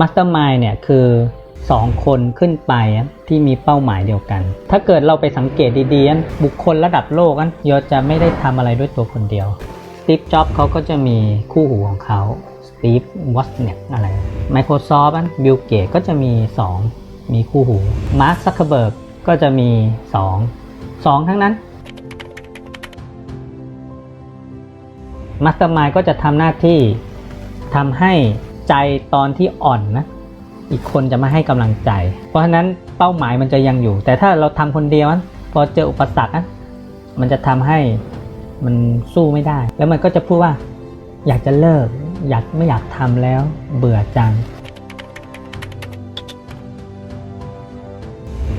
มาสเตอร์มายเนี่ยคือ2คนขึ้นไปที่มีเป้าหมายเดียวกัน ถ้าเกิดเราไปสังเกตดีๆ บุคคลระดับโลกอันยอจะไม่ได้ทำอะไรด้วยตัวคนเดียวสตีฟจ็อบเขาก็จะมีคู่หูของเขาสตีฟวอสเน็ตอะไร Microsoft อันบิลเกตก็จะมี 2 มีคู่หูมาร์คซักเคเบิร์กก็จะมี 2 2 ทั้งนั้นมาสเตอร์มายก็จะทำหน้าที่ทำให้ ใจตอนที่อ่อนนะ อีกคนจะมาให้กำลังใจ เพราะฉะนั้นเป้าหมายมันจะยังอยู่ แต่ถ้าเราทำคนเดียวนะพอเจออุปสรรคนะมันจะทำให้มันสู้ไม่ได้ แล้วมันก็จะพูดว่า อยากจะเลิก อยากไม่อยากทำแล้วเบื่อจัง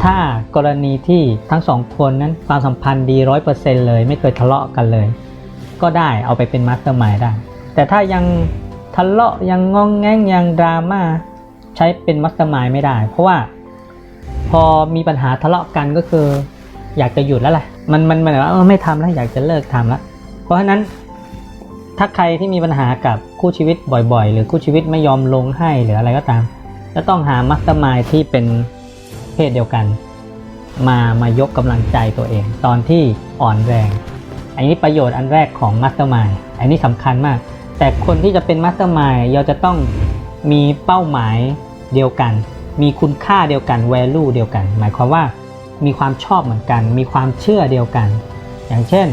ถ้ากรณีที่ทั้งสองคนนั้นความสัมพันธ์ดีร้อยเปอร์เซ็นเลย ไม่เคยทะเลาะกันเลย ก็ได้เอาไปเป็นมาสเตอร์มายได้ แต่ถ้ายัง ทะเลาะยังงองแงงยังดราม่าใช้เป็นมาสเตอร์มายไม่ได้ เพราะว่าพอมีปัญหาทะเลาะกันก็คือ อยากจะหยุดแล้วแหละมันมันมันว่าไม่ทำแล้วอยากจะเลิกทำแล้วเพราะฉะนั้น ถ้าใครที่มีปัญหากับคู่ชีวิตบ่อยๆ หรือคู่ชีวิตไม่ยอมลงให้หรืออะไรก็ตามจะต้องหามาสเตอร์มายที่เป็นเพศเดียวกัน มามายกกำลังใจตัวเอง ตอนที่อ่อนแรง อันนี้ประโยชน์อันแรกของมาสเตอร์มายอันนี้สำคัญมาก แต่คนที่จะเป็นมาสเตอร์มายเราจะต้องมีเป้าหมายเดียวกัน มีคุณค่าเดียวกัน value เดียวกัน หมายความว่ามีความชอบเหมือนกัน มีความเชื่อเดียวกัน อย่างเช่น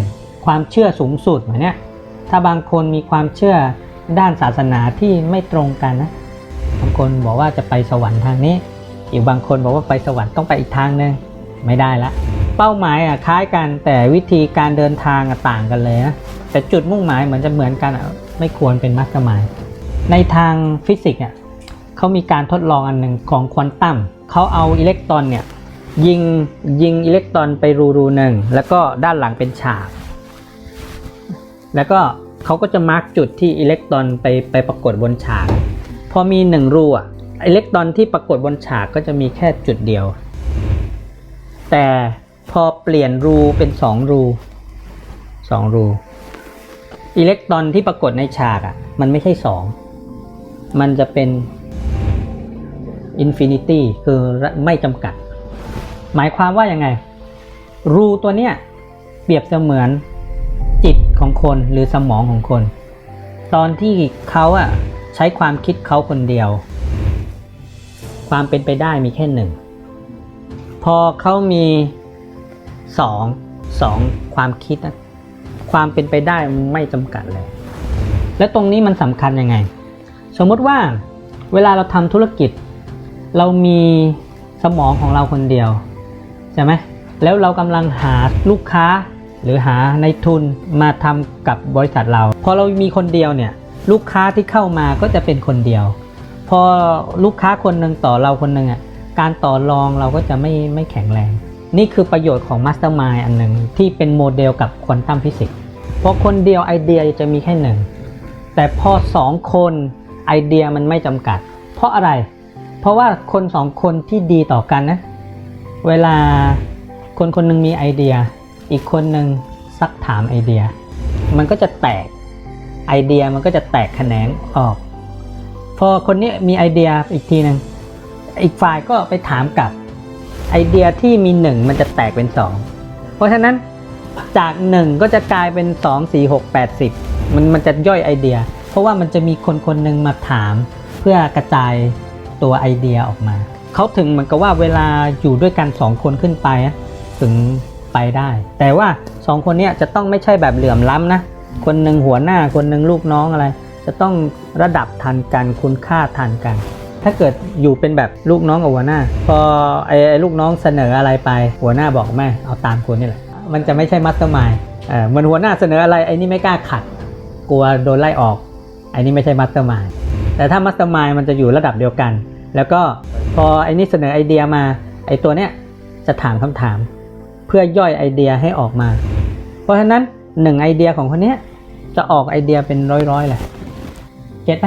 ความเชื่อสูงสุดเหมือนเนี้ยถ้าบางคนมีความเชื่อด้านศาสนาที่ไม่ตรงกันนะบางคนบอกว่าจะไปสวรรค์ทางนี้ อีกบางคนบอกว่าไปสวรรค์ต้องไปอีกทางหนึ่งไม่ได้ละ เป้าหมายอะคล้ายกันแต่วิธีการเดินทางอะต่างกันเลยนะแต่จุดมุ่งหมายเหมือนจะเหมือนกันอะ ไม่ควรเป็นมาสเตอร์มายในทางฟิสิกส์อะเขามีการทดลองอันหนึ่งของควอนตัมเขาเอาอิเล็กตรอนเนี่ยยิงยิงอิเล็กตรอนไปรูรูหนึ่งแล้วก็ด้านหลังเป็นฉาก แล้วก็เขาก็จะมาร์กจุดที่อิเล็กตรอนไปไปปรากฏบนฉาก พอมีหนึ่งรูอะอิเล็กตรอนที่ปรากฏบนฉากก็จะมีแค่จุดเดียว แต่พอเปลี่ยนรูเป็นสองรูสองรู อิเล็กตรอนที่ปรากฏในฉากอะ มันไม่ใช่สอง มันจะเป็นอินฟินิตี้คือไม่จำกัด หมายความว่ายังไง รูตัวเนี้ยเปรียบเสมือนจิตของคนหรือสมองของคน ตอนที่เขาอะใช้ความคิดเขาคนเดียว ความเป็นไปได้มีแค่หนึ่ง พอเขามีสองสองความคิดนะ ความเป็นไปได้ไม่จำกัดเลย และตรงนี้มันสำคัญยังไง สมมติว่าเวลาเราทำธุรกิจ เรามีสมองของเราคนเดียวใช่ไหมแล้วเรากำลังหาลูกค้าหรือหาในทุนมาทำกับบริษัทเรา พอเรามีคนเดียวเนี่ยลูกค้าที่เข้ามาก็จะเป็นคนเดียว พอลูกค้าคนหนึ่งต่อเราคนหนึ่งอะการต่อรองเราก็จะไม่ไม่แข็งแรง นี่คือประโยชน์ของมาสเตอร์มายอันหนึ่งที่เป็นโมเดลกับควอนตัมฟิสิกส์ เพราะคนเดียวไอเดียจะมีแค่หนึ่ง แต่พอสองคนไอเดียมันไม่จำกัด เพราะอะไร เพราะว่าคนสองคนที่ดีต่อกันนะ เวลาคนคนหนึ่งมีไอเดีย อีกคนหนึ่งซักถามไอเดีย มันก็จะแตกไอเดียมันก็จะแตกแขนงออก พอคนนี้มีไอเดียอีกทีหนึ่งอีกฝ่ายก็ไปถามกลับไอเดียที่มีหนึ่งมันจะแตกเป็นสองเพราะฉะนั้น จากหนึ่งก็จะกลายเป็นสองสี่หกแปดสิบมันมันจะย่อยไอเดีย เพราะว่ามันจะมีคนคนหนึ่งมาถาม เพื่อกระจายตัวไอเดียออกมา เขาถึงเหมือนกับว่าเวลาอยู่ด้วยกันสองคนขึ้นไป ถึงไปได้ แต่ว่าสองคนนี้จะต้องไม่ใช่แบบเหลื่อมล้ำนะ คนหนึ่งหัวหน้าคนหนึ่งลูกน้องอะไร จะต้องระดับทันกันคุณค่าทันกัน ถ้าเกิดอยู่เป็นแบบลูกน้องกับหัวหน้า พอไอ้ลูกน้องเสนออะไรไป หัวหน้าบอกไม่เอาตามคุณนี่แหละ มันจะไม่ใช่มัตเตอร์มายเออเหมันหัวหน้าเสนออะไรไอ้นี่ไม่กล้าขัด กลัวโดนไล่ออกไอ้นี่ไม่ใช่มัตเตอร์มายแต่ถ้ามัตเตอร์มายมันจะอยู่ระดับเดียวกัน แล้วก็พอไอ้นี่เสนอไอเดียมาไอ้ตัวเนี้ยจะถามคำถาม เพื่อย่อยไอเดียให้ออกมา เพราะฉะนั้นหนึ่งไอเดียของคนเนี้ยจะออกไอเดียเป็นร้อยๆเลยเก็ตไหม